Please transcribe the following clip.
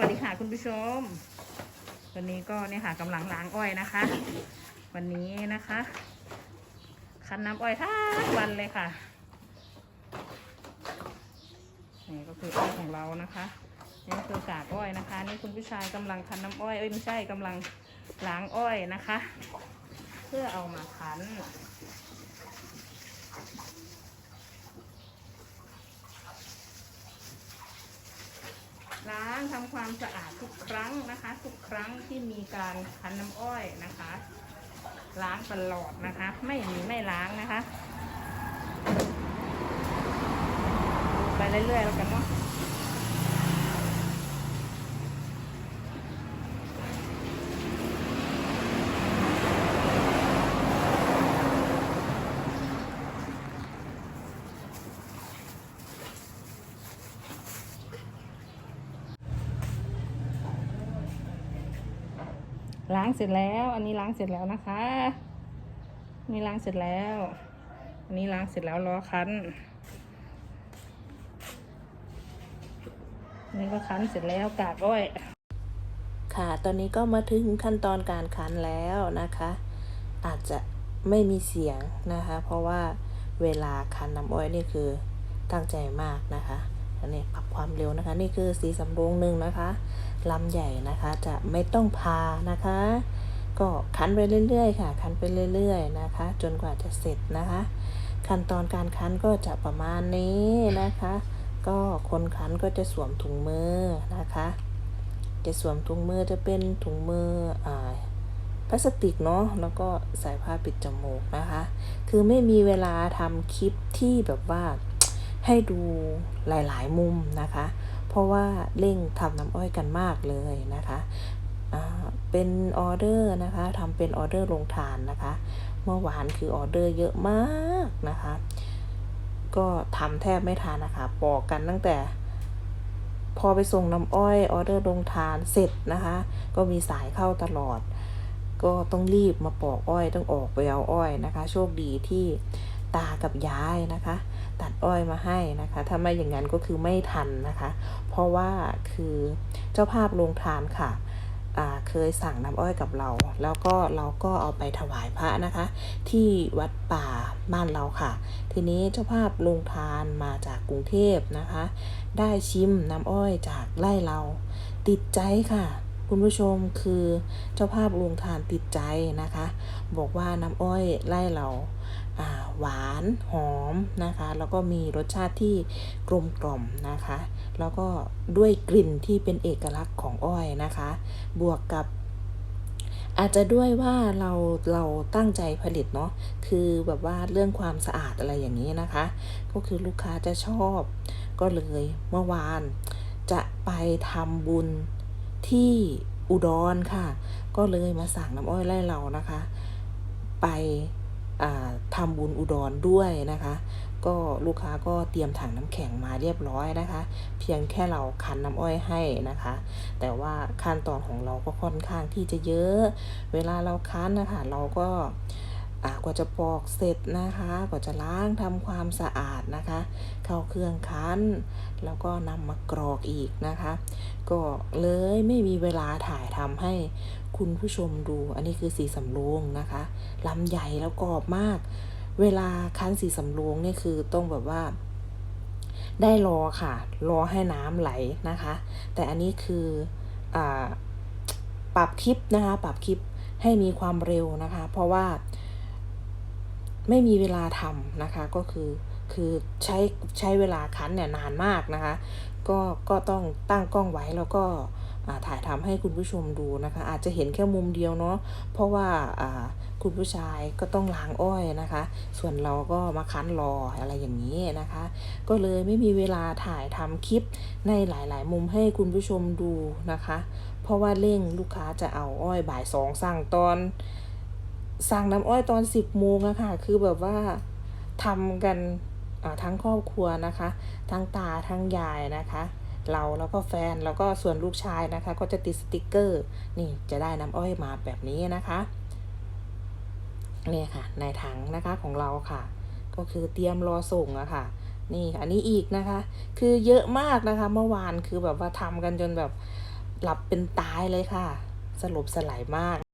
วัสดีค่ะคุณผู้ชม วันนี้ก็เนี่ยค่ะกำลังล้างอ้อยนะคะ วันนี้นะคะคั้นน้ำอ้อยทั้งวันเลยค่ะนี่ก็คืออ้อยของเรานะคะนี่คือกากอ้อยนะคะ นี่คุณผู้ชายกำลังคั้นน้ำอ้อยเอ้ยไม่ใช่กำลังล้างอ้อยนะคะ เพื่อเอามาคั้น ล้าง ทำความสะอาดทุกครั้งนะคะ ทุกครั้งที่มีการคั้นน้ำอ้อยนะคะ ล้างตลอดนะคะ ไม่มีไม่ล้างนะคะไปเรื่อยๆแล้วกันเนาะ ล้างเสร็จแล้ว อันนี้ล้างเสร็จแล้วนะคะ นี่ล้างเสร็จแล้ว อันนี้ล้างเสร็จแล้วรอคั้นนนี้ก็คั้นเสร็จแล้วกากอ้อย ค่ะ ตอนนี้ก็มาถึงขั้นตอนการคั้นแล้วนะคะ อาจจะไม่มีเสียงนะคะ เพราะว่าเวลาคั้นน้ำอ้อยนี่คือตั้งใจมากนะคะ อันนี้ปรับความเร็วนะคะ นี่คือสีสำโรงหนึ่งนะคะลำใหญ่นะคะจะไม่ต้องพานะคะ ก็คั้นไปเรื่อยๆ ค่ะ คั้นไปเรื่อย ๆ นะคะ จนกว่าจะเสร็จนะคะ ขั้นตอนการคั้นก็จะประมาณนี้นะคะ ก็คนคั้นก็จะสวมถุงมือนะคะ จะสวมถุงมือจะเป็นถุงมืออ่าพลาสติกเนาะแล้วก็ใส่ผ้าปิดจมูกนะคะ คือไม่มีเวลาทำคลิปที่แบบว่า ให้ดูหลาย ๆ มุมนะคะ เพราะว่าเร่งทำน้ำอ้อยกันมากเลยนะคะอ่าเป็นออเดอร์นะคะทำเป็นออเดอร์ลงทานนะคะ เมื่อวานคือออเดอร์เยอะมากนะคะ ก็ทำแทบไม่ทันนะคะปอกกันตั้งแต่ พอไปส่งน้ำอ้อยออเดอร์ลงทานเสร็จนะคะ ก็มีสายเข้าตลอด ก็ต้องรีบมาปอกอ้อยต้องออกไปเอาอ้อยนะคะ โชคดีที่ตากับยายนะคะ ตัดอ้อยมาให้นะคะ ถ้าไม่อย่างนั้นก็คือไม่ทันนะคะ เพราะว่าคือเจ้าภาพโรงทานค่ะเคยสั่งน้ำอ้อยกับเรา แล้วก็เราก็เอาไปถวายพระนะคะ ที่วัดป่าบ้านเราค่ะ ทีนี้เจ้าภาพโรงทานมาจากกรุงเทพนะคะ ได้ชิมน้ำอ้อยจากไร่เรา ติดใจค่ะ คุณผู้ชมคือเจ้าภาพโรงทานติดใจนะคะ บอกว่าน้ำอ้อยไร่เรา หวานหอมนะคะ แล้วก็มีรสชาติที่กลมกล่อมนะคะ แล้วก็ด้วยกลิ่นที่เป็นเอกลักษณ์ของอ้อยนะคะ บวกกับอาจจะด้วยว่าเราเราตั้งใจผลิตเนาะคือแบบว่าเรื่องความสะอาดอะไรอย่างนี้นะคะ ก็คือลูกค้าจะชอบ ก็เลยเมื่อวานจะไปทำบุญที่อุดรค่ะ ก็เลยมาสั่งน้ำอ้อยไล่เรานะคะ ไป ทำบุญอุดรด้วยนะคะ ก็ลูกค้าก็เตรียมถังน้ำแข็งมาเรียบร้อยนะคะ เพียงแค่เราคั้นน้ำอ้อยให้นะคะ แต่ว่าขั้นตอนของเราก็ค่อนข้างที่จะเยอะ เวลาเราคั้นนะคะเราก็ กว่าจะปอกเสร็จนะคะ กว่าจะล้างทำความสะอาดนะคะ เข้าเครื่องคั้น แล้วก็นำมากรอกอีกนะคะ ก็เลยไม่มีเวลาถ่ายทำให้คุณผู้ชมดู อันนี้คือสีสำโรงนะคะลำใหญ่แล้วกรอบมาก เวลาคั้นสีสำโรงนี่คือต้องแบบว่าได้รอค่ะ รอให้น้ำไหลนะคะ แต่อันนี้คืออปรับคลิปนะคะ ปรับคลิปให้มีความเร็วนะคะ เพราะว่า ไม่มีเวลาทำนะคะก็คือคือใช้ใช้เวลาคั้นเนี่ยนานมากนะคะ ก็ก็ต้องตั้งกล้องไว้แล้วก็อ่าถ่ายทำให้คุณผู้ชมดูนะคะ อาจจะเห็นแค่มุมเดียวเนาะเพราะว่าอ่าคุณผู้ชายก็ต้องล้างอ้อยนะคะ ส่วนเราก็มาคั้นรออะไรอย่างนี้นะคะ ก็เลยไม่มีเวลาถ่ายทำคลิปในหลาย ๆ มุมให้คุณผู้ชมดูนะคะ เพราะว่าเร่งลูกค้าจะเอาอ้อยบ่ายสองสั่งตอน สั่งน้ำอ้อยตอนสิบโมงอะค่ะ คือแบบว่าทำกันทั้งครอบครัวนะคะ ทั้งตาทั้งยายนะคะ เราแล้วก็แฟนแล้วก็ส่วนลูกชายนะคะ ก็จะติดสติกเกอร์ นี่จะได้น้ำอ้อยมาแบบนี้นะคะเนี่ยค่ะ ในถังนะคะของเราค่ะ ก็คือเตรียมรอส่งอะค่ะ นี่อันนี้อีกนะคะ คือเยอะมากนะคะ เมื่อวานคือแบบว่าทำกันจนแบบหลับเป็นตายเลยค่ะ สลบสลายมาก